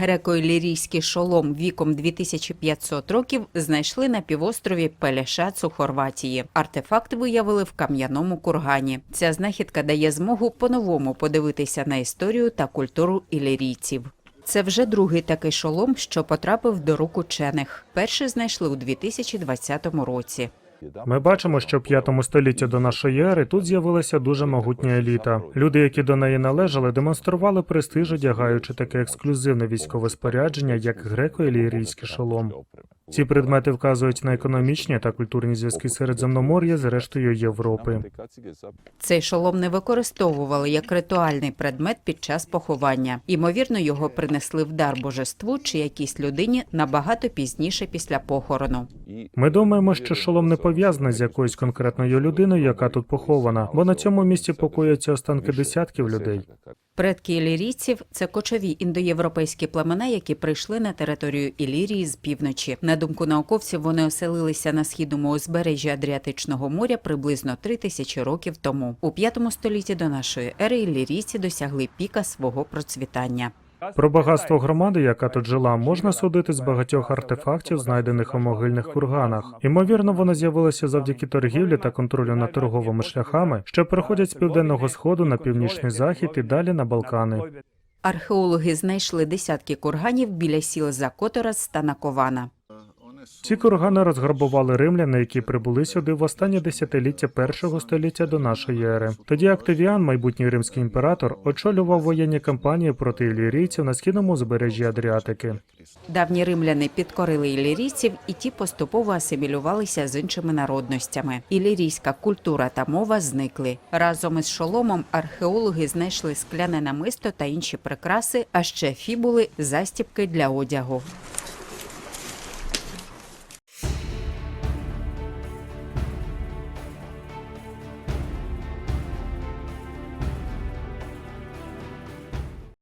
Греко-ілірійський шолом віком 2500 років знайшли на півострові Пелешац у Хорватії. Артефакт виявили в кам'яному кургані. Ця знахідка дає змогу по-новому подивитися на історію та культуру ілірійців. Це вже другий такий шолом, що потрапив до рук учених. Перший знайшли у 2020 році. Ми бачимо, що в п'ятому столітті до нашої ери тут з'явилася дуже могутня еліта. Люди, які до неї належали, демонстрували престиж, одягаючи таке ексклюзивне військове спорядження, як греко-ілірійський шолом. Ці предмети вказують на економічні та культурні зв'язки Середземномор'я з рештою Європи. Цей шолом не використовували як ритуальний предмет під час поховання. Ймовірно, його принесли в дар божеству чи якійсь людині набагато пізніше після похорону. Ми думаємо, що шолом не пов'язаний з якоюсь конкретною людиною, яка тут похована, бо на цьому місці покояться останки десятків людей. Предки ілірійців – це кочові індоєвропейські племена, які прийшли на територію Ілірії з півночі. На думку науковців, вони оселилися на східному узбережжі Адріатичного моря приблизно три тисячі років тому. У п'ятому столітті до нашої ери ілірійці досягли піка свого процвітання. Про багатство громади, яка тут жила, можна судити з багатьох артефактів, знайдених у могильних курганах. Ймовірно, вони з'явилися завдяки торгівлі та контролю над торговими шляхами, що проходять з південного сходу на північний захід і далі на Балкани. Археологи знайшли десятки курганів біля сіл Закоторас та Накована. Ці кургани розграбували римляни, які прибули сюди в останнє десятиліття першого століття до нашої ери. Тоді Активіан, майбутній римський імператор, очолював воєнні кампанії проти ілірійців на східному збережжі Адріатики. Давні римляни підкорили ілірійців, і ті поступово асимілювалися з іншими народностями. Ілірійська культура та мова зникли. Разом із шоломом археологи знайшли скляне намисто та інші прикраси, а ще фібули, застібки для одягу.